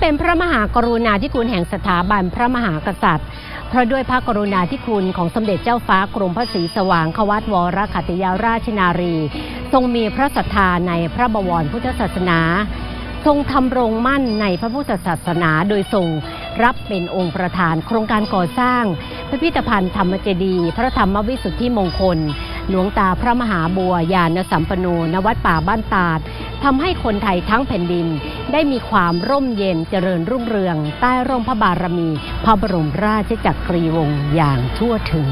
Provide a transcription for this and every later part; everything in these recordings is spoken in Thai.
เป็นพระมหากรุณาธิคุณแห่งสถาบันพระมหากษัตริย์ เพราะด้วยพระกรุณาธิคุณของสมเด็จเจ้าฟ้ากรมพระศรีสว่างควัตวรขัตติยาราชนารี ทรงมีพระศรัทธาในพระบวรพุทธศาสนา ทรงทำรงมั่นในพระพุทธศาสนาโดยทรงรับเป็นองค์ประธานโครงการก่อสร้าง พิพิธภัณฑ์ธรรมเจดีย์พระธรรมวิสุทธิมงคล หลวงตาพระมหาบัวยานสัมปโนณวัดป่าบ้านตาด ทำให้คนไทยทั้งแผ่นดิน ได้มีความร่มเย็นเจริญรุ่งเรือง ใต้ร่มพระบารมี พระบรมราชจักรีวงศ์อย่างทั่วถึง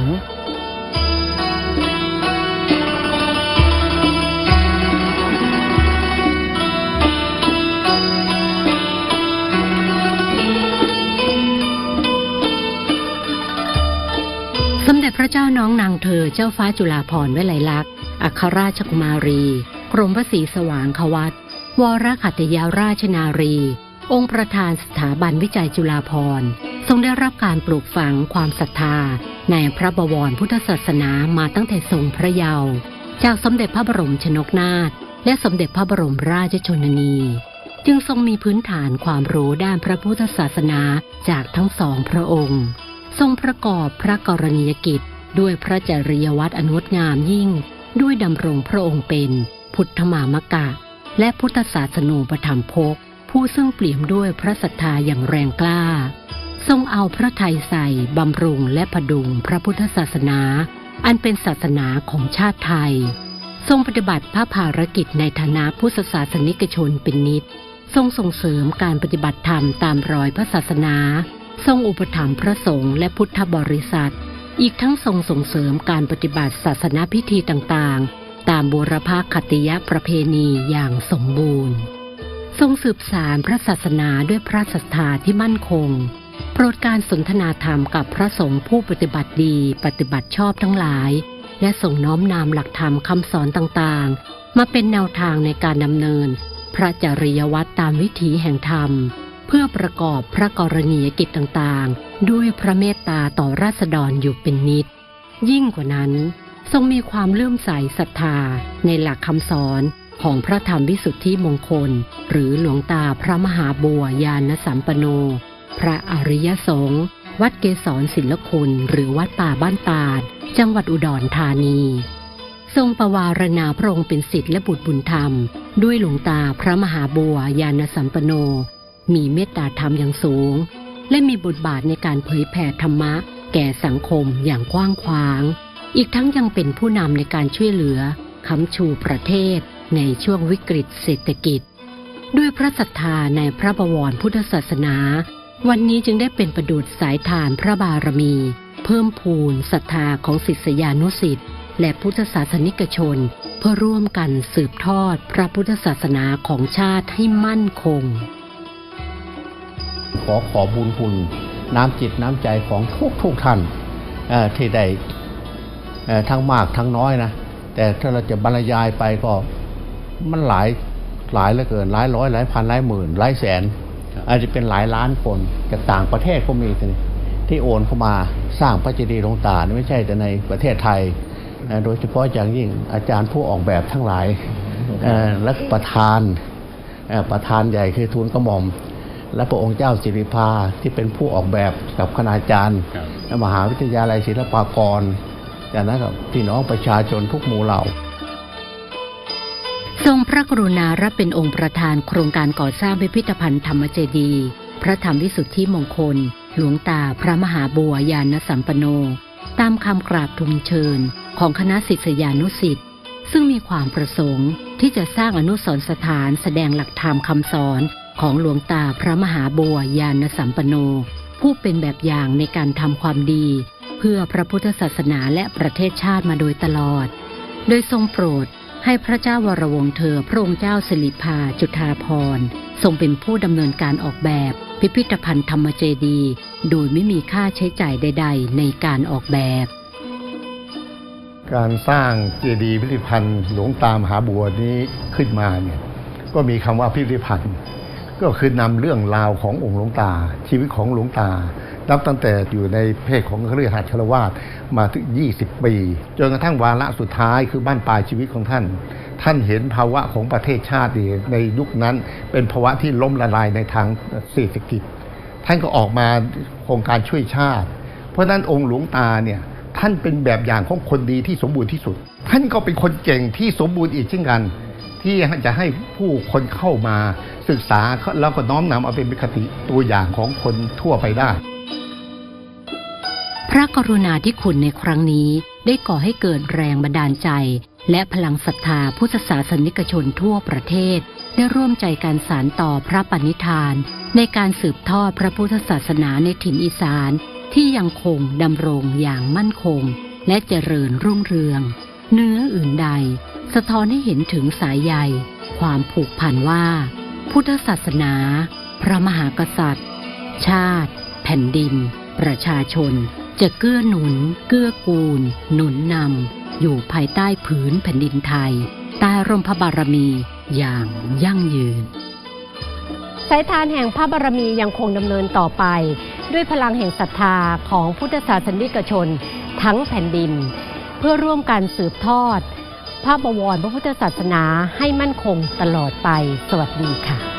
สมเด็จพระเจ้าน้องนางเธอเจ้าฟ้าจุฬาภรณ์วิไลลักษณ์อัครราชกุมารี รมพระศรีสว่างควัตวรขัตยาราชนารี องค์ประธานสถาบันวิจัยจุฬาภรณ์ทรงได้รับการปลูกฝังความศรัทธา ในพระบวรพุทธศาสนามาตั้งแต่ทรงพระเยาว์จากสมเด็จพระบรมชนกนาถและสมเด็จพระบรมราชชนนี จึงทรงมีพื้นฐานความรู้ด้านพระพุทธศาสนาจากทั้งสองพระองค์ ทรงประกอบพระกรณียกิจ ด้วยพระจริยวัตรอนงดงามยิ่ง ด้วยดำรงพระองค์เป็น พุทธมามกะ และพุทธศาสนูปถัมภกผู้ซึ่งเปี่ยมด้วยพระศรัทธาอย่างแรงกล้า ทรงเอาพระไทยใส่บำรุงและพดุงพระพุทธศาสนา อันเป็นศาสนาของชาติไทย ทรงปฏิบัติพระภารกิจในฐานะพุทธศาสนิกชนเป็นนิดทรงส่งเสริมการปฏิบัติธรรมตามรอยพระศาสนา ทรงอุปถัมภ์พระสงฆ์และพุทธบริษัท อีกทั้งทรงส่งเสริมการปฏิบัติศาสนาพิธีต่างๆ ตามบูรพาคติยประเพณีอย่างสมบูรณ์ ทรงสืบสารพระศาสนาด้วยพระศรัทธาที่มั่นคง โปรดการสนทนาธรรมกับพระสงฆ์ผู้ปฏิบัติดีปฏิบัติชอบทั้งหลาย และส่งน้อมนำหลักธรรมคำสอนต่างๆ มาเป็นแนวทางในการดำเนิน พระจริยวัตรตามวิถีแห่งธรรม เพื่อประกอบพระกรณียกิจต่างๆ ด้วยพระเมตตาต่อราษฎรอยู่เป็นนิด ยิ่งกว่านั้น ทรงมีความเลื่อมใสศรัทธาในหลักคำสอนของพระธรรมวิสุทธิมงคล หรือหลวงตาพระมหาบัวยานสัมปโน พระอริยสงฆ์วัดเกษรศิลคุณหรือวัดป่าบ้านตาด จังหวัดอุดรธานี ทรงประวารณาพระองค์เป็นศิษย์และบุตรบุญธรรม ด้วยหลวงตาพระมหาบัวยานสัมปโน มีเมตตาธรรมอย่างสูง และมีบทบาทในการเผยแผ่ธรรมะ แก่สังคมอย่างกว้างขวาง อีกทั้งยังเป็นผู้นำในการช่วยเหลือค้ำชูประเทศในช่วงวิกฤตเศรษฐกิจ ด้วยพระศรัทธาในพระบวรพุทธศาสนา วันนี้จึงได้เป็นประดุจสายทานพระบารมี เพิ่มพูนศรัทธาของศิษยานุสิษย์และพุทธศาสนิกชน เพื่อร่วมกันสืบทอดพระพุทธศาสนาของชาติให้มั่นคง ขอขอบุญคุณน้ำจิตน้ำใจของทุกทุกท่านที่ได้ ทั้งมากทั้งน้อยนะแต่ถ้าเราจะบรรยายไปก็มันหลายหลายเหลือเกินหลายร้อยหลายพันหลายหมื่นหลายแสน อาจจะเป็นหลายล้านคนจากต่างประเทศก็มีที่ที่โอนเข้ามาสร้างพระเจดีย์หลวงตาไม่ใช่แต่ในประเทศไทยเอ่อโดยเฉพาะอย่างยิ่งอาจารย์ผู้ออกแบบทั้งหลายเอ่อและประธานเอ่อประธานใหญ่คือทูลกระหม่อม และพระองค์เจ้าสิริภาที่เป็นผู้ออกแบบกับคณาจารย์และมหาวิทยาลัยศิลปากร จากนั้นกับพี่น้องประชาชนทุกหมู่เหล่า ทรงพระกรุณารับเป็นองค์ประธานโครงการก่อสร้างพิพิธภัณฑ์ธรรมเจดีย์พระธรรมวิสุทธิมงคล หลวงตาพระมหาบัวยานสัมปโน ตามคำกราบทูลเชิญ ของคณะศิษยานุสิ์ซึ่งมีความประสงค์ที่จะสร้างอนุสรณ์สถานแสดงหลักธรรมคำสอนของหลวงตาพระมหาบัวยานสัมปโน ผู้เป็นแบบอย่างในการทำความดี เพื่อพระพุทธศาสนาและประเทศชาติมาโดยตลอด โดยทรงโปรดให้พระเจ้าวรวงเธอพระองค์เจ้าสิริภาจุฑาภรทรงเป็นผู้ดำเนินการออกแบบ พิพิธภัณฑ์ธรรมเจดีย์โดยไม่มีค่าใช้จ่ายใด ๆ ในการออกแบบ การสร้างเจดีย์พิพิธภัณฑ์หลวงตามหาบัวนี้ขึ้นมาเนี่ยก็มีคำว่าพิพิธภัณฑ์ ก็คือนำเรื่องราวขององค์หลวงตา ชีวิตของหลวงตา นับตั้งแต่อยู่ในเพศของเรือหัดชลวาสมาถึง 20 ปี จนกระทั่งวาระสุดท้ายคือบ้านปลายชีวิตของท่าน ท่านเห็นภาวะของประเทศชาติในยุคนั้น เป็นภาวะที่ล้มละลายในทางเศรษฐกิจ ท่านก็ออกมาโครงการช่วยชาติ เพราะฉะนั้นองค์หลวงตาเนี่ยท่านเป็นแบบอย่างของคนดีที่สมบูรณ์ที่สุด ท่านก็เป็นคนเก่งที่สมบูรณ์อีกเช่นกัน ที่จะให้ผู้คนเข้ามาศึกษาแล้วก็น้อมนำเอาเป็นคติตัวอย่างของคนทั่วไปได้ พระกรุณาธิคุณในครั้งนี้ได้ก่อให้เกิดแรงบันดาลใจ และพลังศรัทธาพุทธศาสนิกชนทั่วประเทศ ได้ร่วมใจการสารต่อพระปณิธาน ในการสืบทอดพระพุทธศาสนาในถิ่นอีสาน ที่ยังคงดำรงอย่างมั่นคง และเจริญรุ่งเรือง เนื้ออื่นใด สะท้อนให้เห็นถึงสายใยความผูกพันว่า พุทธศาสนา พระมหากษัตริย์ ชาติ แผ่นดิน ประชาชน จะเกื้อหนุน เกื้อกูล หนุนนำอยู่ภายใต้ผืนแผ่นดินไทย ใต้ร่มพระบารมีอย่างยั่งยืนสายทานแห่งพระบารมียังคงดำเนินต่อไป ด้วยพลังแห่งศรัทธาของพุทธศาสนิกชน ทั้งแผ่นดิน เพื่อร่วมการสืบทอด พระบวรพระพุทธศาสนาให้มั่นคงตลอดไป สวัสดีค่ะ